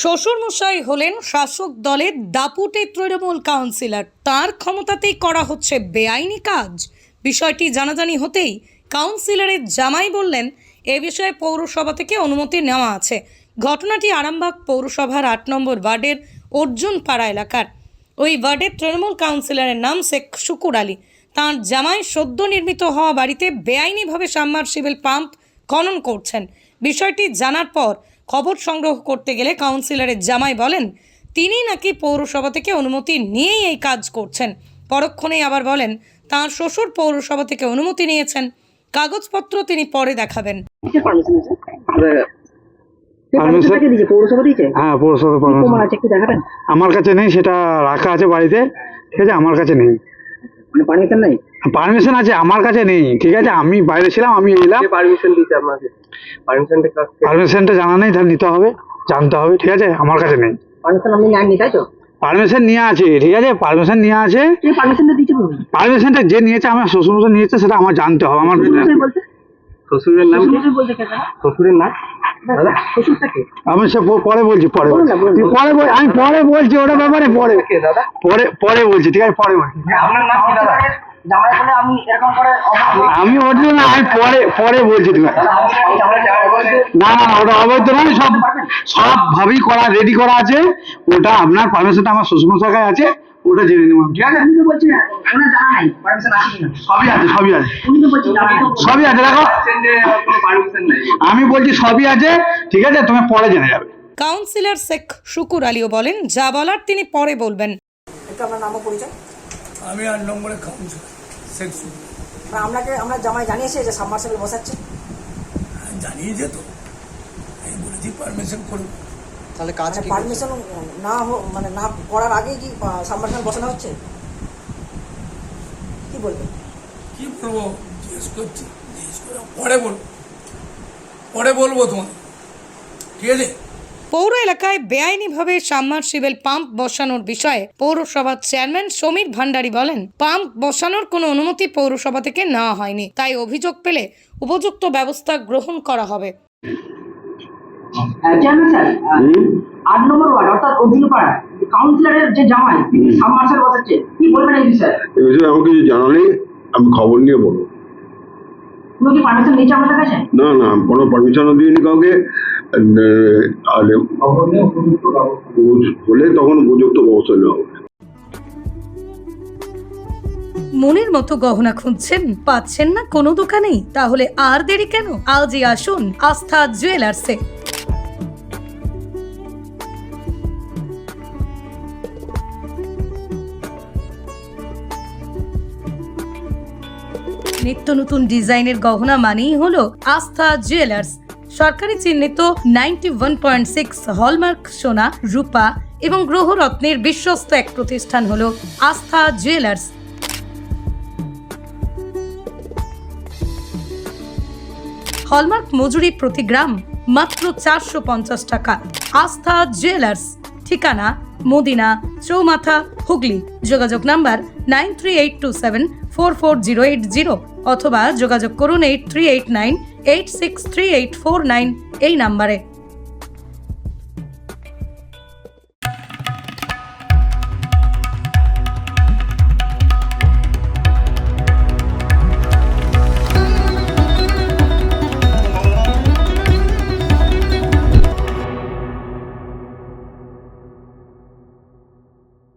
শ্বশুরমশাই হলেন শাসক দলের দাপুটে তৃণমূল কাউন্সিলর। তার ক্ষমতাতেই করা হচ্ছে বেআইনি কাজ। বিষয়টি জানাজানি হতেই কাউন্সিলরের জামাই বললেন, এ বিষয়ে পৌরসভা থেকে অনুমতি নেওয়া আছে। ঘটনাটি আরামবাগ পৌরসভার আট নম্বর ওয়ার্ডের অর্জুন পাড়া এলাকার। ওই ওয়ার্ডের তৃণমূল কাউন্সিলরের নাম শেখ শুকুর আলী। তাঁর জামাই সদ্য নির্মিত হওয়া বাড়িতে বেআইনিভাবে সাবমার্সিবল পাম্প খনন করছেন। বিষয়টি জানার পর খবর সংগ্রহ করতে গেলে কাউন্সিলরের জামাই বলেন তিনি নাকি পৌরসভা থেকে অনুমতি নিয়েই এই কাজ করছেন। পরক্ষণেই আবার বলেন তাঁর শ্বশুর পৌরসভা থেকে অনুমতি নিয়েছেন। কাগজপত্র তিনি পরে দেখাবেন। হ্যাঁ দেখাবেন? আমার কাছে নেই সেটা রাখা আছে বাড়িতে। ঠিক আছে আমার কাছে নেই। মানে পারমিশন নাই? পারমিশন আছে আমার কাছে নেই। ঠিক আছে আমি বাইরে ছিলাম আমি এলাম। পারমিশন দিতে আপনাকে? পারমিশনটা পারমিশনটা জানা নেই তাহলে নিতে হবে জানতে হবে ঠিক আছে? আমার কাছে নেই। পারমিশন আপনি নেননি তাই তো? পারমিশন নিয়ে আছে ঠিক আছে? পারমিশন নিয়ে আছে। পারমিশনটা যে নিয়েছে আমার শ্বশুর নিয়েছে সেটা আমার জানতে হবে আমার শ্বশুরের নাম? শ্বশুরের নাম? আমি সে পরে বলছি পরে তুই পরে বল আমি পরে বলছি ওটা ব্যাপারে পরে। পরে পরে বলছি ঠিক আছে? পরে বলছি। আপনার নাম কি দাদা? জামাই বলে আমি এরকম করে আমি ওটা না আমি পরে পরে বলছি তুমি না না ওটা অবৈধ নয় সব সব ভাবেই করা রেডি করা আছে। ওটা আপনার পারমিশনটা আমার শ্বশুর কাছে আছে ওটা জেনে নেব ঠিক আছে? উনি তো বলছেন ওনার জানা নাই পারমিশন আছে কিনা? সবই আছে সবই আছে। তো সবই আছে দেখো। পারমিশন নাই। আমি বলছি সবই আছে ঠিক আছে তুমি পরে জেনে যাবে। কাউন্সিলর শেখ শুকুর আলীও বলেন যা বলার তিনি পরে বলবেন। একটু আপনার নাম ও পরিচয়? আমি আট নম্বরে কাউন্সিলর মানে আপনাকে আমরা জামাই জানিয়েছে যে সাবমার্সিবল বসাচ্ছে। জানিয়েছে তো। আমি বলেছি পারমিশন করব তাহলে কাজ কি পারমিশন না হো- মানে না করার আগেই কি সাবমার্সিবল বসানো হচ্ছে? কি বলবেন? কি বলব? জিজ্ঞেস করছি। জিজ্ঞেস করে পরে বলব। পরে বলব তোমার ঠিক আছে? পৌর এলাকায় বেআইনিভাবে সাবমার্সিবল পাম্প বসানোর বিষয়ে পৌরসভার চেয়ারম্যান সমীর ভান্ডারী বলেন পাম্প বসানোর কোনো অনুমতি পৌরসভা থেকে নেওয়া হয়নি। তাই অভিযোগ পেলে উপযুক্ত ব্যবস্থা গ্রহণ করা হবে। আট নম্বর ওয়ার্ড অর্থাৎ অর্জুনপাড়া কাউন্সিলরের যে জামাই তিনি সাবমার্সিবল বসাচ্ছে কি বলবেন এই বিষয়ে? এ বিষয়ে আমাকে কিছু জানালে আমি খবর নিয়ে বলব। কোনো কি পারমিশন নিয়েছে আমাদের কাছে? না না কোনো পারমিশনও দিইনি কাউকে। হলে তখন উপযুক্ত ব্যবস্থা নেওয়া হবে। মনের মতো গহনা খুঁজছেন? পাচ্ছেন না কোনো দোকানেই? তাহলে আর দেরি কেন? আজই আসুন আস্থা জুয়েলার্সে নিত্য নতুন ডিজাইনের গহনা মানেই হলো আস্থা জুয়েলার্স। সরকারি চিহ্নিত ninety one point six hallmark সোনা, রূপা এবং গ্রহরত্নের বিশ্বস্ত এক প্রতিষ্ঠান হল আস্থা জুয়েলার্স হলমার্ক মজুরি প্রতি গ্রাম মাত্র চারশো পঞ্চাশ টাকা। আস্থা জুয়েলার্স ঠিকানা মদিনা, চৌমাথা, হুগলি। যোগাযোগ number nine three eight two seven four four zero eight zero অথবা যোগাযোগ করুন eight three eight nine eight six three eight four nine এই নাম্বারে।